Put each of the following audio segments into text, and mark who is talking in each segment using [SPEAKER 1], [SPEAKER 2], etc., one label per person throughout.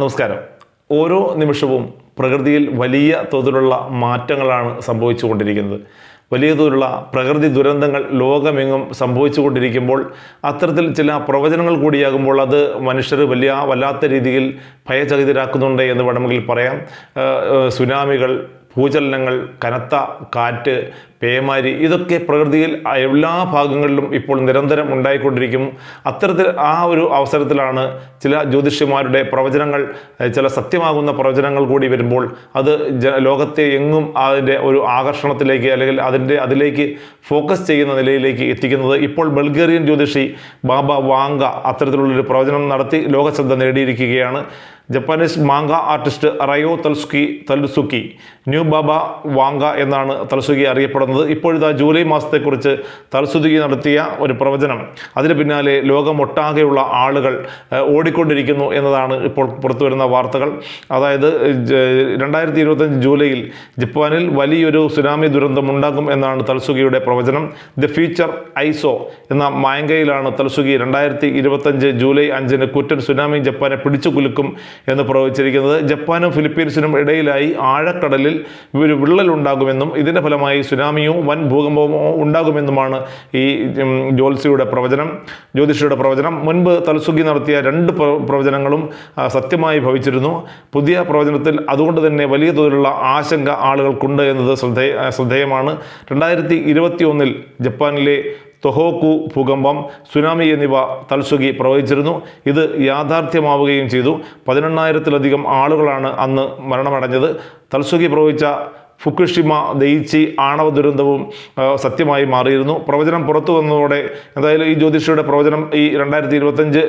[SPEAKER 1] നമസ്കാരം. ഓരോ നിമിഷവും പ്രകൃതിയിൽ വലിയ തോതിലുള്ള മാറ്റങ്ങളാണ് സംഭവിച്ചുകൊണ്ടിരിക്കുന്നത്. വലിയ തോതിലുള്ള പ്രകൃതി ദുരന്തങ്ങൾ ലോകമെങ്ങും സംഭവിച്ചുകൊണ്ടിരിക്കുമ്പോൾ അത്തരത്തിൽ ചില പ്രവചനങ്ങൾ കൂടിയാകുമ്പോൾ അത് മനുഷ്യർ വലിയ വല്ലാത്ത രീതിയിൽ ഭയചകിതരാക്കുന്നുണ്ട് എന്ന് വേണമെങ്കിൽ പറയാം. സുനാമികൾ ഭൂചലനങ്ങൾ കനത്ത കാറ്റ് പേമാരി ഇതൊക്കെ പ്രകൃതിയിൽ എല്ലാ ഭാഗങ്ങളിലും ഇപ്പോൾ നിരന്തരം ഉണ്ടായിക്കൊണ്ടിരിക്കുന്നു അത്തരത്തിൽ ആ ഒരു അവസരത്തിലാണ് ചില ജ്യോതിഷ്യന്മാരുടെ പ്രവചനങ്ങൾ ചില സത്യമാകുന്ന പ്രവചനങ്ങൾ കൂടി വരുമ്പോൾ അത് ലോകത്തെ എങ്ങും അതിന്റെ ഒരു ആകർഷണത്തിലേക്ക് അല്ലെങ്കിൽ അതിന്റെ അതിലേക്ക് ഫോക്കസ് ചെയ്യുന്ന നിലയിലേക്ക് എത്തിക്കുന്നത് ഇപ്പോൾ ബൾഗേറിയൻ ജ്യോതിഷി ബാബ വാങ്ക അത്തരത്തിലുള്ളൊരു പ്രവചനം നടത്തി ലോകശ്രദ്ധ നേടിയിരിക്കുകയാണ്. Japanese manga artist Ryo Tatsuki Tatsuki new Baba Vanga എന്നാണ് തൽസുക്കി അറിയപ്പെടുന്നത്. ഇപ്പോഴത്തെ ജൂലൈ മാസത്തെക്കുറിച്ച് തൽസുക്കി നടത്തിയ ഒരു പ്രവചനം. അതിന് പിന്നാലെ ലോകമൊട്ടാകെയുള്ള ആളുകൾ ഓടിക്കൊണ്ടിരിക്കുന്നു എന്നതാണ് ഇപ്പോൾ പുറത്തുവരുന്ന വാർത്തകൾ. അതായത് രണ്ടായിരത്തി ഇരുപത്തഞ്ച് ജൂലൈയിൽ ജപ്പാനിൽ വലിയൊരു സുനാമി ദുരന്തം ഉണ്ടാകും എന്നാണ് തൽസുകിയുടെ പ്രവചനം. ദ ഫ്യൂച്ചർ ഐസോ എന്ന മായങ്കയിലാണ് തൽസുകി രണ്ടായിരത്തി ഇരുപത്തഞ്ച് ജൂലൈ അഞ്ചിന് കുറ്റൻ സുനാമി ജപ്പാനെ പിടിച്ചു കുലുക്കും എന്ന് പ്രവചിച്ചിരിക്കുന്നത്. ജപ്പാനും ഫിലിപ്പീൻസിനും ഇടയിലായി ആഴക്കടലിൽ ഒരു വിള്ളൽ ഉണ്ടാകുമെന്നും ഇതിന്റെ ഫലമായി സുനാമിയോ വൻ ഭൂകമ്പമോ ഉണ്ടാകുമെന്നുമാണ് ഈ ഉം, ജ്യോത്സ്യയുടെ പ്രവചനം ജ്യോതിഷിയുടെ പ്രവചനം. മുൻപ് തൽസുഗി നടത്തിയ രണ്ട് പ്രവചനങ്ങളും സത്യമായി ഭവിച്ചിരുന്നു. പുതിയ പ്രവചനത്തിൽ അതുകൊണ്ട് തന്നെ വലിയ തോതിലുള്ള ആശങ്ക ആളുകൾക്കുണ്ട് എന്നത് ശ്രദ്ധേയ ശ്രദ്ധേയമാണ്. രണ്ടായിരത്തി ഇരുപത്തി ഒന്നിൽ ജപ്പാനിലെ തൊഹോക്കു ഭൂകമ്പം സുനാമി എന്നിവ തൽസുഖി പ്രവചിച്ചിരുന്നു ഇത് യാഥാർത്ഥ്യമാവുകയും ചെയ്തു. പതിനെണ്ണായിരത്തിലധികം ആളുകളാണ് അന്ന് മരണമടഞ്ഞത്. തൽസുഖി പ്രവചിച്ച ഫുക്കുഷിമ ദയിച്ചി ആണവ ദുരന്തവും സത്യമായി മാറിയിരുന്നു. പ്രവചനം പുറത്തു വന്നതോടെ എന്തായാലും ഈ ജ്യോതിഷിയുടെ പ്രവചനം ഈ രണ്ടായിരത്തി ഇരുപത്തഞ്ച്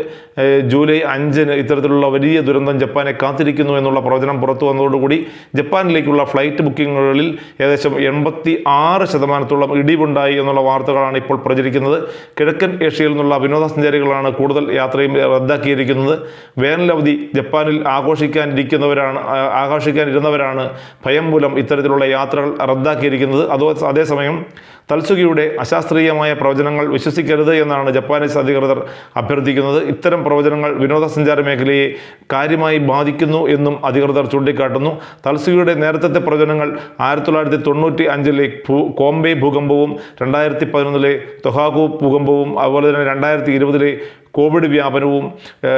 [SPEAKER 1] ജൂലൈ അഞ്ചിന് ഇത്തരത്തിലുള്ള വലിയ ദുരന്തം ജപ്പാനെ കാത്തിരിക്കുന്നു എന്നുള്ള പ്രവചനം പുറത്തു വന്നതോടുകൂടി ജപ്പാനിലേക്കുള്ള ഫ്ലൈറ്റ് ബുക്കിങ്ങുകളിൽ ഏകദേശം എൺപത്തി ആറ് ശതമാനത്തോളം ഇടിവുണ്ടായി എന്നുള്ള വാർത്തകളാണ് ഇപ്പോൾ പ്രചരിക്കുന്നത്. കിഴക്കൻ ഏഷ്യയിൽ നിന്നുള്ള വിനോദസഞ്ചാരികളാണ് കൂടുതൽ യാത്രയും റദ്ദാക്കിയിരിക്കുന്നത്. വേനലവധി ജപ്പാനിൽ ആഘോഷിക്കാനിരിക്കുന്നവരാണ് ആഘോഷിക്കാനിരുന്നവരാണ് ഭയം മൂലം ഇത്തരത്തിലുള്ള യാത്രകൾ റദ്ദാക്കിയിരിക്കുന്നത്. അതോ അതേസമയം തൽസുഖിയുടെ അശാസ്ത്രീയമായ പ്രവചനങ്ങൾ വിശ്വസിക്കരുത് എന്നാണ് ജപ്പാനീസ് അധികൃതർ അഭ്യർത്ഥിക്കുന്നത്. ഇത്തരം പ്രവചനങ്ങൾ വിനോദസഞ്ചാര മേഖലയെ കാര്യമായി ബാധിക്കുന്നു എന്നും അധികൃതർ ചൂണ്ടിക്കാട്ടുന്നു. തൽസുഖിയുടെ നേരത്തെ പ്രവചനങ്ങൾ ആയിരത്തി തൊള്ളായിരത്തി തൊണ്ണൂറ്റി അഞ്ചിലെ ഭൂ കോംബെ ഭൂകമ്പവും രണ്ടായിരത്തി പതിനൊന്നിലെ തൊഹാഗു ഭൂകമ്പവും അതുപോലെ തന്നെ രണ്ടായിരത്തി ഇരുപതിലെ കോവിഡ് വ്യാപനവും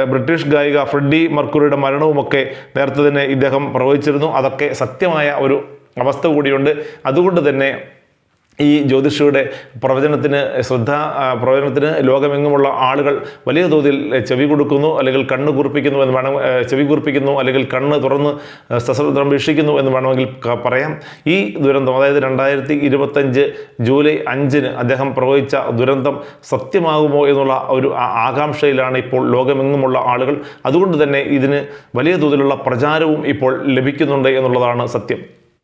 [SPEAKER 1] ബ്രിട്ടീഷ് ഗായിക ഫ്രെഡി മർക്കുറിയുടെ മരണവുമൊക്കെ നേരത്തെ തന്നെ ഇദ്ദേഹം പ്രവചിച്ചിരുന്നു. അതൊക്കെ സത്യമായ ഒരു അവസ്ഥ കൂടിയുണ്ട്. അതുകൊണ്ട് തന്നെ ഈ ജ്യോതിഷിയുടെ പ്രവചനത്തിന് ശ്രദ്ധ പ്രവചനത്തിന് ലോകമെങ്ങുമുള്ള ആളുകൾ വലിയ തോതിൽ ചെവി കൊടുക്കുന്നു അല്ലെങ്കിൽ കണ്ണ് കുറിപ്പിക്കുന്നു എന്ന് വേണം ചെവി കുറിപ്പിക്കുന്നു അല്ലെങ്കിൽ കണ്ണ് തുറന്ന് സശ്രദ്ധം വീക്ഷിക്കുന്നു എന്ന് വേണമെങ്കിൽ പറയാം. ഈ ദുരന്തം അതായത് രണ്ടായിരത്തി ഇരുപത്തഞ്ച് ജൂലൈ അഞ്ചിന് അദ്ദേഹം പ്രവചിച്ച ദുരന്തം സത്യമാകുമോ എന്നുള്ള ഒരു ആകാംക്ഷയിലാണ് ഇപ്പോൾ ലോകമെങ്ങുമുള്ള ആളുകൾ. അതുകൊണ്ട് തന്നെ ഇതിന് വലിയ തോതിലുള്ള പ്രചാരവും ഇപ്പോൾ ലഭിക്കുന്നുണ്ട് എന്നുള്ളതാണ് സത്യം.